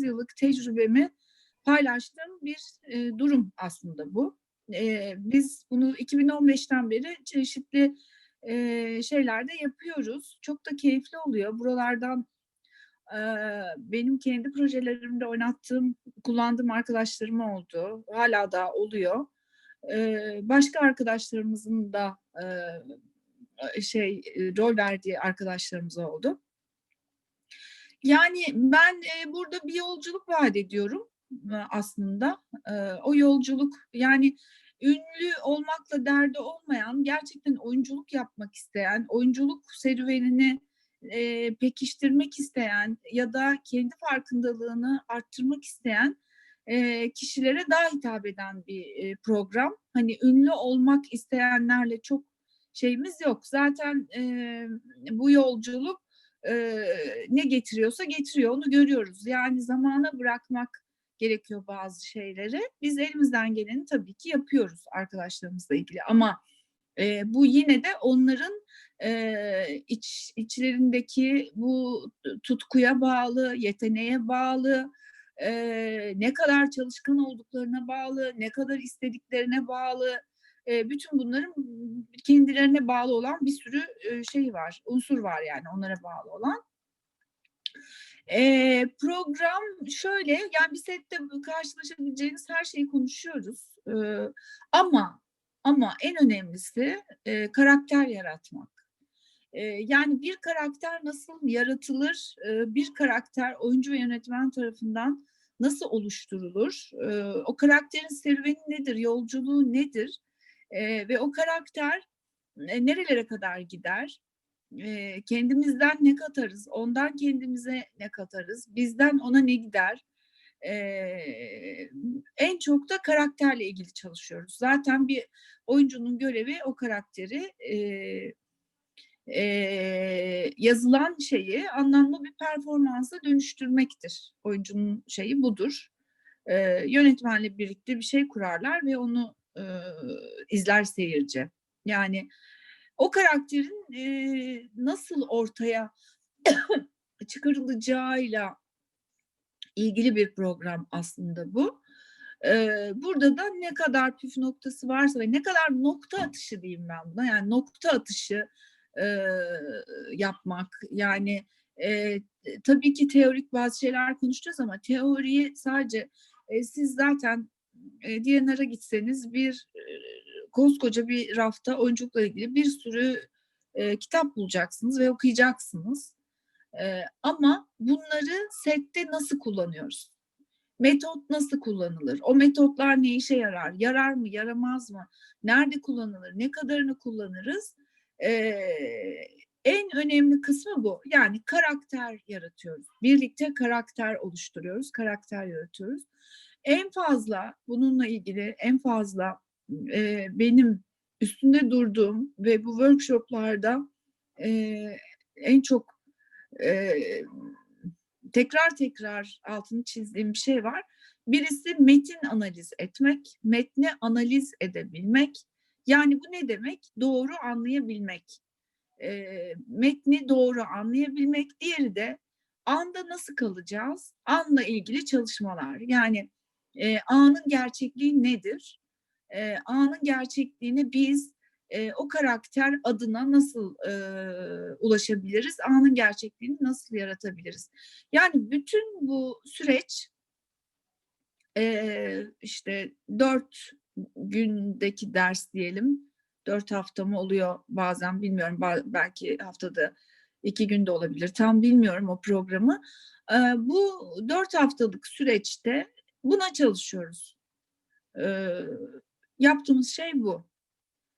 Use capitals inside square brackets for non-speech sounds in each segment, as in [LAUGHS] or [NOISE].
28 yıllık tecrübemi paylaştığım bir e, durum aslında bu. E, biz bunu 2015'ten beri çeşitli e, şeylerde yapıyoruz. Çok da keyifli oluyor. Buralardan e, benim kendi projelerimde oynattığım, kullandığım arkadaşlarım oldu. Hala da oluyor. E, başka arkadaşlarımızın da e, şey e, rol verdiği arkadaşlarımız oldu. Yani ben e, burada bir yolculuk vaat ediyorum e, aslında. E, o yolculuk yani ünlü olmakla derdi olmayan, gerçekten oyunculuk yapmak isteyen, oyunculuk serüvenini pekiştirmek isteyen ya da kendi farkındalığını arttırmak isteyen kişilere daha hitap eden bir program. Hani ünlü olmak isteyenlerle çok şeyimiz yok. Zaten e, bu yolculuk e, ne getiriyorsa getiriyor onu görüyoruz. Yani zamana bırakmak gerekiyor bazı şeyleri. Biz elimizden geleni tabii ki yapıyoruz arkadaşlarımızla ilgili ama e, bu yine de onların e, iç içlerindeki bu tutkuya bağlı, yeteneğe bağlı, e, ne kadar çalışkan olduklarına bağlı, ne kadar istediklerine bağlı, e, bütün bunların kendilerine bağlı olan bir sürü e, şey var, unsur var yani onlara bağlı olan. E, program şöyle, yani bir sette karşılaşabileceğiniz her şeyi konuşuyoruz. E, ama ama en önemlisi e, karakter yaratmak. E, yani bir karakter nasıl yaratılır, e, bir karakter oyuncu ve yönetmen tarafından nasıl oluşturulur, e, o karakterin serüveni nedir, yolculuğu nedir e, ve o karakter e, nerelere kadar gider, e, kendimizden ne katarız, ondan kendimize ne katarız, bizden ona ne gider, e, en çok da karakterle ilgili çalışıyoruz. Zaten bir oyuncunun görevi o karakteri e, e, yazılan şeyi anlamlı bir performansa dönüştürmektir. Oyuncunun şeyi budur. E, yönetmenle birlikte bir şey kurarlar ve onu e, izler seyirci. Yani o karakterin e, nasıl ortaya [COUGHS] çıkarılacağıyla ilgili bir program aslında bu. Ee, burada da ne kadar püf noktası varsa ve ne kadar nokta atışı diyeyim ben buna yani nokta atışı e, yapmak yani e, tabii ki teorik bazı şeyler konuşacağız ama teoriyi sadece e, siz zaten e, DNR'a gitseniz bir e, koskoca bir rafta oyunculukla ilgili bir sürü e, kitap bulacaksınız ve okuyacaksınız. E, ama bunları sette nasıl kullanıyoruz? Metot nasıl kullanılır? O metotlar ne işe yarar? Yarar mı, yaramaz mı? Nerede kullanılır? Ne kadarını kullanırız? E, en önemli kısmı bu. Yani karakter yaratıyoruz. Birlikte karakter oluşturuyoruz, karakter yaratıyoruz. En fazla bununla ilgili en fazla e, benim üstünde durduğum ve bu workshoplarda e, en çok e, tekrar tekrar altını çizdiğim bir şey var. Birisi metin analiz etmek, metni analiz edebilmek. Yani bu ne demek? Doğru anlayabilmek. E, metni doğru anlayabilmek. Diğeri de anda nasıl kalacağız? Anla ilgili çalışmalar. Yani e, anın gerçekliği nedir? E, anın gerçekliğini biz e, o karakter adına nasıl e, ulaşabiliriz? Anın gerçekliğini nasıl yaratabiliriz? Yani bütün bu süreç e, işte dört gündeki ders diyelim. Dört hafta mı oluyor bazen bilmiyorum. Belki haftada iki günde olabilir. Tam bilmiyorum o programı. E, bu dört haftalık süreçte buna çalışıyoruz. E, yaptığımız şey bu.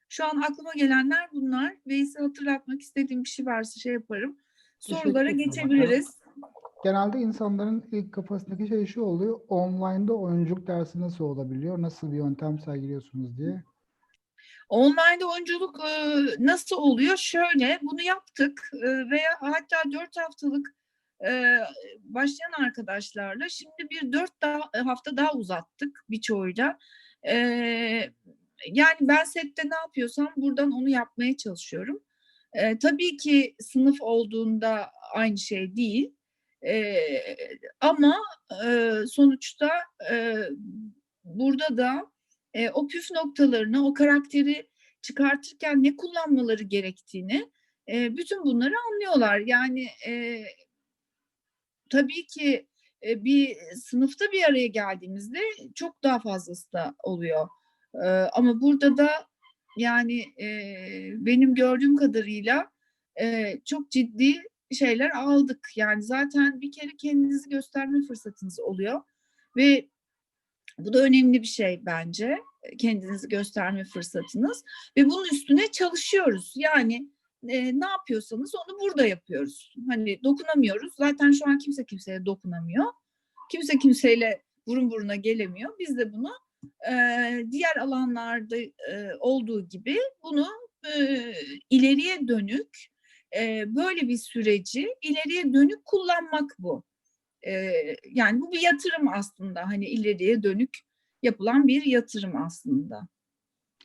Şu an aklıma gelenler bunlar. Veys'i hatırlatmak istediğim bir şey varsa şey yaparım. Sorulara geçebiliriz. Genelde insanların ilk kafasındaki şey şu oluyor. Online'da oyunculuk dersi nasıl olabiliyor? Nasıl bir yöntem sergiliyorsunuz diye. Online'da oyunculuk e, nasıl oluyor? Şöyle bunu yaptık e, veya hatta dört haftalık e, başlayan arkadaşlarla şimdi bir dört daha, hafta daha uzattık birçoğuyla. E, yani ben sette ne yapıyorsam buradan onu yapmaya çalışıyorum. E, tabii ki sınıf olduğunda aynı şey değil. E, ama e, sonuçta e, burada da e, o püf noktalarını, o karakteri çıkartırken ne kullanmaları gerektiğini e, bütün bunları anlıyorlar. Yani e, tabii ki e, bir sınıfta bir araya geldiğimizde çok daha fazlası da oluyor. E, ama burada da yani e, benim gördüğüm kadarıyla e, çok ciddi şeyler aldık. Yani zaten bir kere kendinizi gösterme fırsatınız oluyor ve bu da önemli bir şey bence. e, Kendinizi gösterme fırsatınız ve bunun üstüne çalışıyoruz. Yani e, ne yapıyorsanız onu burada yapıyoruz. Hani dokunamıyoruz. Zaten şu an kimse kimseye dokunamıyor. Kimse kimseyle burun buruna gelemiyor. Biz de bunu e, diğer alanlarda e, olduğu gibi bunu e, ileriye dönük e, böyle bir süreci ileriye dönük kullanmak bu. E, yani bu bir yatırım aslında. Hani ileriye dönük yapılan bir yatırım aslında.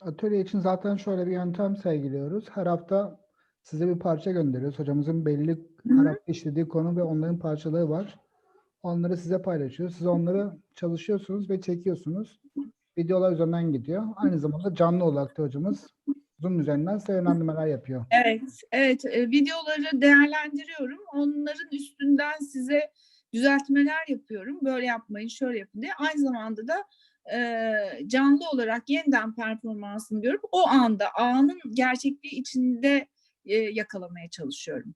Atölye için zaten şöyle bir yöntem sergiliyoruz. Her hafta size bir parça gönderiyoruz. Hocamızın belli hafta işlediği konu ve onların parçaları var. Onları size paylaşıyor. Siz onları çalışıyorsunuz ve çekiyorsunuz. Videolar üzerinden gidiyor. Aynı zamanda canlı olarak da hocamız Zoom üzerinden size yönlendirmeler yapıyor. Evet, evet. e, videoları değerlendiriyorum. Onların üstünden size düzeltmeler yapıyorum. Böyle yapmayın, şöyle yapın diye. Aynı zamanda da e, canlı olarak yeniden performansını görüp o anda anın gerçekliği içinde e, yakalamaya çalışıyorum.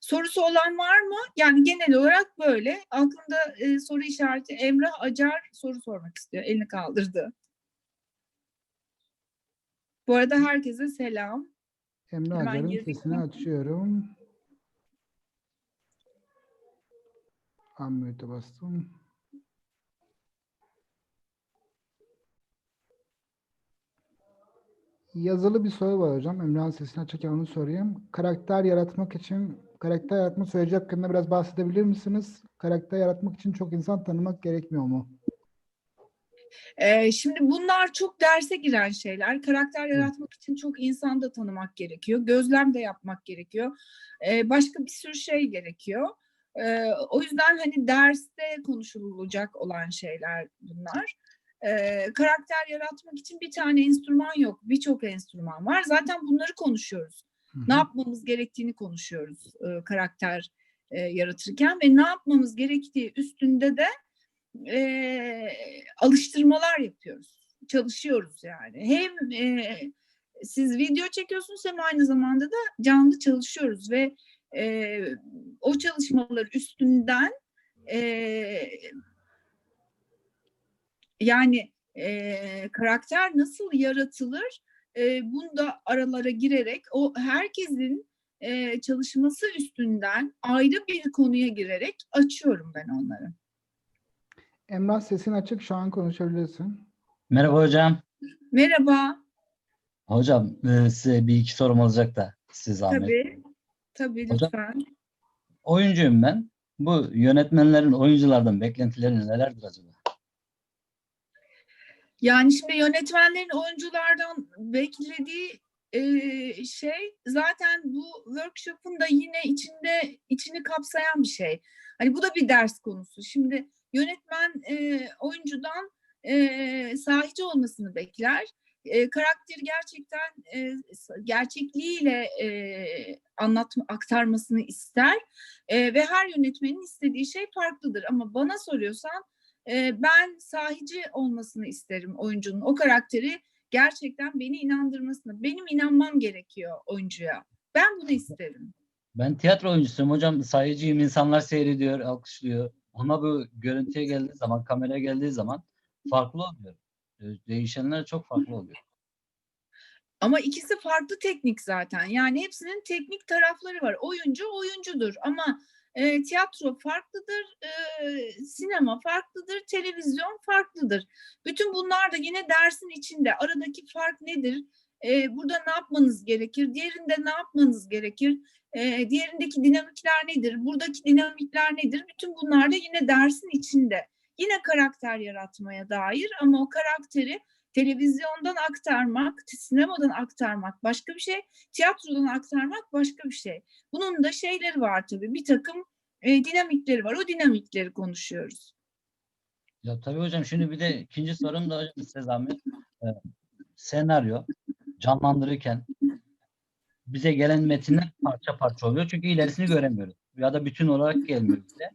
Sorusu olan var mı? Yani genel olarak böyle. Aklında e, soru işareti Emrah Acar soru sormak istiyor. Elini kaldırdı. Bu arada herkese selam. Emre Hemen Acar'ın girdik. sesini açıyorum. Unmute'e bastım. Yazılı bir soru var hocam. Emre'nin sesini açarken onu sorayım. Karakter yaratmak için, karakter yaratma süreci hakkında biraz bahsedebilir misiniz? Karakter yaratmak için çok insan tanımak gerekmiyor mu? Ee, şimdi bunlar çok derse giren şeyler. Karakter yaratmak için çok insan da tanımak gerekiyor. Gözlem de yapmak gerekiyor. Ee, başka bir sürü şey gerekiyor. Ee, o yüzden hani derste konuşulacak olan şeyler bunlar. Ee, karakter yaratmak için bir tane enstrüman yok. Birçok enstrüman var. Zaten bunları konuşuyoruz. Hı Ne yapmamız gerektiğini konuşuyoruz e, karakter e, yaratırken ve ne yapmamız gerektiği üstünde de e, alıştırmalar yapıyoruz. Çalışıyoruz yani. Hem e, siz video çekiyorsunuz hem aynı zamanda da canlı çalışıyoruz ve e, o çalışmalar üstünden e, yani e, karakter nasıl yaratılır e, bunu da aralara girerek o herkesin e, çalışması üstünden ayrı bir konuya girerek açıyorum ben onları. Emrah sesin açık. Şu an konuşabilirsin. Merhaba hocam. Merhaba. Hocam e, size bir iki sorum olacak da size zahmet. Tabii. Tabii Hocam- lütfen. Oyuncuyum ben. Bu yönetmenlerin oyunculardan beklentileri nelerdir acaba? Yani şimdi yönetmenlerin oyunculardan beklediği e, şey zaten bu workshop'un da yine içinde içini kapsayan bir şey. Hani bu da bir ders konusu. Şimdi yönetmen e, oyuncudan e, sahici olmasını bekler. E, karakteri gerçekten e, gerçekliğiyle e, anlatma, aktarmasını ister. E, ve her yönetmenin istediği şey farklıdır. Ama bana soruyorsan e, ben sahici olmasını isterim oyuncunun. O karakteri gerçekten beni inandırmasını. Benim inanmam gerekiyor oyuncuya. Ben bunu isterim. Ben tiyatro oyuncusuyum hocam. Sayıcıyım. insanlar seyrediyor, alkışlıyor. Ama bu görüntüye geldiği zaman, kameraya geldiği zaman farklı oluyor. Değişenler çok farklı oluyor. Ama ikisi farklı teknik zaten. Yani hepsinin teknik tarafları var. Oyuncu oyuncudur ama e, tiyatro farklıdır, e, sinema farklıdır, televizyon farklıdır. Bütün bunlar da yine dersin içinde. Aradaki fark nedir? E, burada ne yapmanız gerekir? Diğerinde ne yapmanız gerekir? E, diğerindeki dinamikler nedir? Buradaki dinamikler nedir? Bütün bunlar da yine dersin içinde. Yine karakter yaratmaya dair ama o karakteri televizyondan aktarmak, sinemadan aktarmak başka bir şey, tiyatrodan aktarmak başka bir şey. Bunun da şeyleri var tabii, bir takım e, dinamikleri var. O dinamikleri konuşuyoruz. Ya tabii hocam şimdi bir de ikinci sorum da hocam size zahmet. Ee, senaryo canlandırırken bize gelen metinler parça parça oluyor. Çünkü ilerisini göremiyoruz. Ya da bütün olarak gelmiyor bize.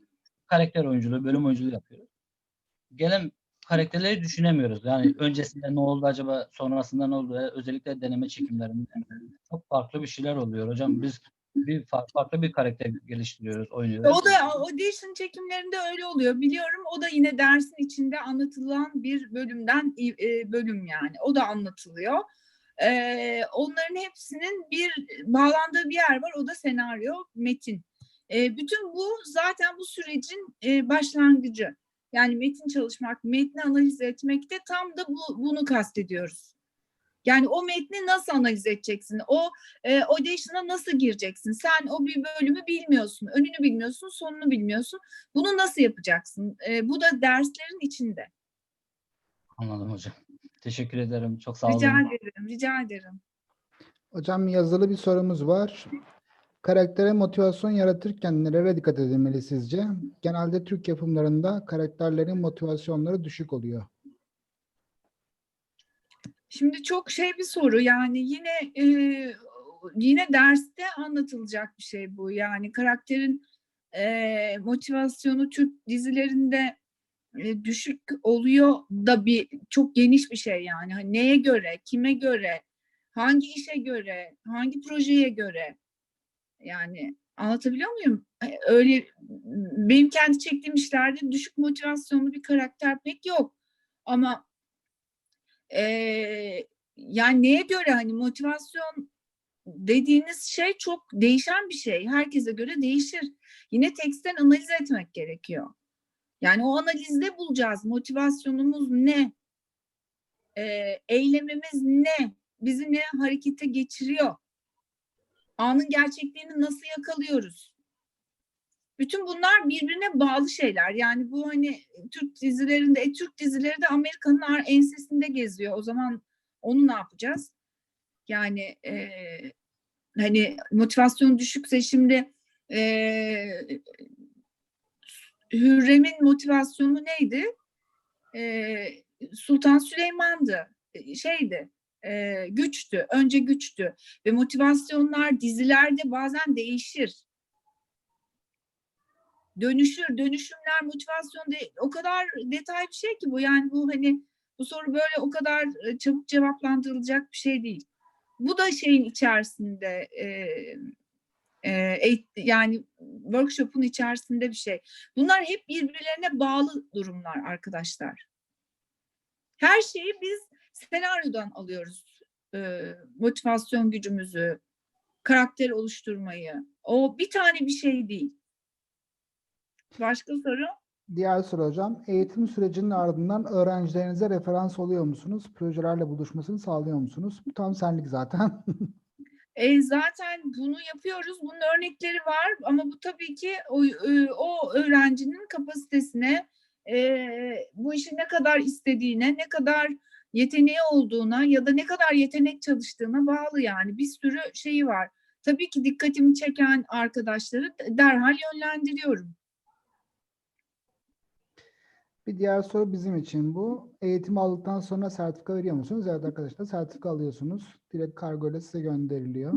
Karakter oyunculuğu, bölüm oyunculuğu yapıyoruz. Gelen karakterleri düşünemiyoruz. Yani öncesinde ne oldu acaba, sonrasında ne oldu? Özellikle deneme çekimlerinde çok farklı bir şeyler oluyor hocam. Biz bir fa- farklı bir karakter geliştiriyoruz, oynuyoruz. O da audition çekimlerinde öyle oluyor. Biliyorum o da yine dersin içinde anlatılan bir bölümden e, bölüm yani. O da anlatılıyor. Ee, onların hepsinin bir bağlandığı bir yer var. O da senaryo, metin. Ee, bütün bu zaten bu sürecin e, başlangıcı. Yani metin çalışmak, metni analiz etmekte tam da bu, bunu kastediyoruz. Yani o metni nasıl analiz edeceksin? O e, audition'a nasıl gireceksin? Sen o bir bölümü bilmiyorsun. Önünü bilmiyorsun, sonunu bilmiyorsun. Bunu nasıl yapacaksın? E, bu da derslerin içinde. Anladım hocam. Teşekkür ederim. Çok sağ olun. Rica ederim, rica ederim. Hocam yazılı bir sorumuz var. Karaktere motivasyon yaratırken nelere dikkat edilmeli sizce? Genelde Türk yapımlarında karakterlerin motivasyonları düşük oluyor. Şimdi çok şey bir soru yani yine e, yine derste anlatılacak bir şey bu. Yani karakterin e, motivasyonu Türk dizilerinde e, düşük oluyor da bir çok geniş bir şey yani. Hani neye göre, kime göre, hangi işe göre, hangi projeye göre yani anlatabiliyor muyum? E, Öyle benim kendi çektiğim işlerde düşük motivasyonlu bir karakter pek yok. Ama eee, yani neye göre hani motivasyon dediğiniz şey çok değişen bir şey. Herkese göre değişir. Yine teksten analiz etmek gerekiyor. Yani o analizde bulacağız. Motivasyonumuz ne? Eee, eylemimiz ne? Bizi ne harekete geçiriyor? Anın gerçekliğini nasıl yakalıyoruz? Bütün bunlar birbirine bağlı şeyler. Yani bu hani Türk dizilerinde, e, Türk dizileri de Amerika'nın ensesinde geziyor. O zaman onu ne yapacağız? Yani e, hani motivasyon düşükse şimdi e, Hürrem'in motivasyonu neydi? E, Sultan Süleyman'dı. E, Şeydi, e, güçtü. Önce güçtü. Ve motivasyonlar dizilerde bazen değişir dönüşür, dönüşümler, motivasyon de, o kadar detay bir şey ki bu. Yani bu hani bu soru böyle o kadar e, çabuk cevaplandırılacak bir şey değil. Bu da şeyin içerisinde e, e, yani workshop'un içerisinde bir şey. Bunlar hep birbirlerine bağlı durumlar arkadaşlar. Her şeyi biz senaryodan alıyoruz. E, motivasyon gücümüzü, karakter oluşturmayı. O bir tane bir şey değil. Başka soru? Diğer soru hocam. Eğitim sürecinin ardından öğrencilerinize referans oluyor musunuz? Projelerle buluşmasını sağlıyor musunuz? Bu tam senlik zaten. [LAUGHS] E, zaten bunu yapıyoruz. Bunun örnekleri var ama bu tabii ki o, e, o öğrencinin kapasitesine, e, bu işi ne kadar istediğine, ne kadar yeteneği olduğuna ya da ne kadar yetenek çalıştığına bağlı yani. Bir sürü şeyi var. Tabii ki dikkatimi çeken arkadaşları derhal yönlendiriyorum. Bir diğer soru bizim için bu. Eğitim aldıktan sonra sertifika veriyor musunuz? Evet arkadaşlar sertifika alıyorsunuz. Direkt kargo ile size gönderiliyor.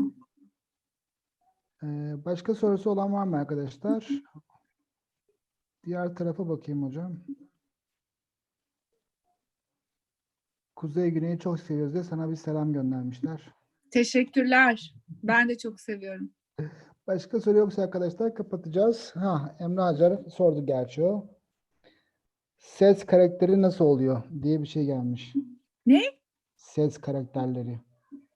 Ee, başka sorusu olan var mı arkadaşlar? Diğer tarafa bakayım hocam. Kuzey Güney'i çok seviyoruz diye sana bir selam göndermişler. Teşekkürler. Ben de çok seviyorum. Başka soru yoksa arkadaşlar kapatacağız. Ha, Emre Acar sordu gerçi o. Ses karakteri nasıl oluyor diye bir şey gelmiş. Ne? Ses karakterleri.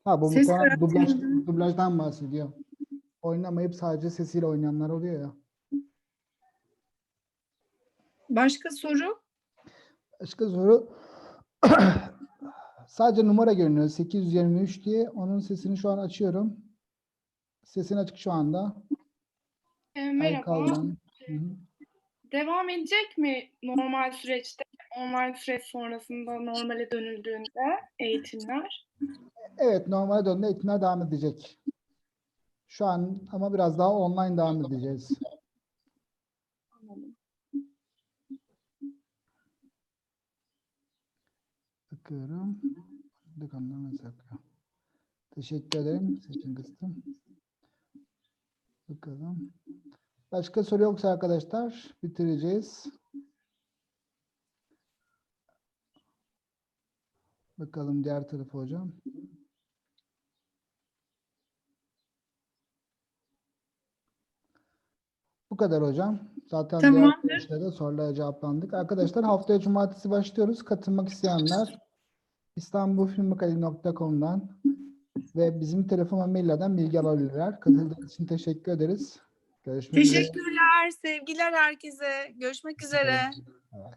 Ha bu Ses muhtemelen dublaj, dublajdan bahsediyor. Oynamayıp sadece sesiyle oynayanlar oluyor ya. Başka soru? Başka soru. [CLEARS THROAT] Sadece numara görünüyor. 823 diye. Onun sesini şu an açıyorum. Sesin açık şu anda. E, merhaba. Hı hı. Devam edecek mi normal süreçte, online süreç sonrasında normale dönüldüğünde eğitimler? Evet, normale döndü. Eğitimler devam edecek. Şu an ama biraz daha online devam edeceğiz. Bakıyorum. Dükkanlar nasıl akıyor? Teşekkür ederim. Seçin kıstım. Bakalım. Başka soru yoksa arkadaşlar bitireceğiz. Bakalım diğer tarafa hocam. Bu kadar hocam. Zaten diğer Tamamdır. arkadaşlara sorulara cevaplandık. Arkadaşlar haftaya cumartesi başlıyoruz. Katılmak isteyenler istanbulfilmakademi.com'dan ve bizim telefon ve maillerden bilgi alabilirler. Katıldığınız için teşekkür ederiz. Görüşmek üzere. Teşekkürler, sevgiler herkese. Görüşmek üzere. Evet.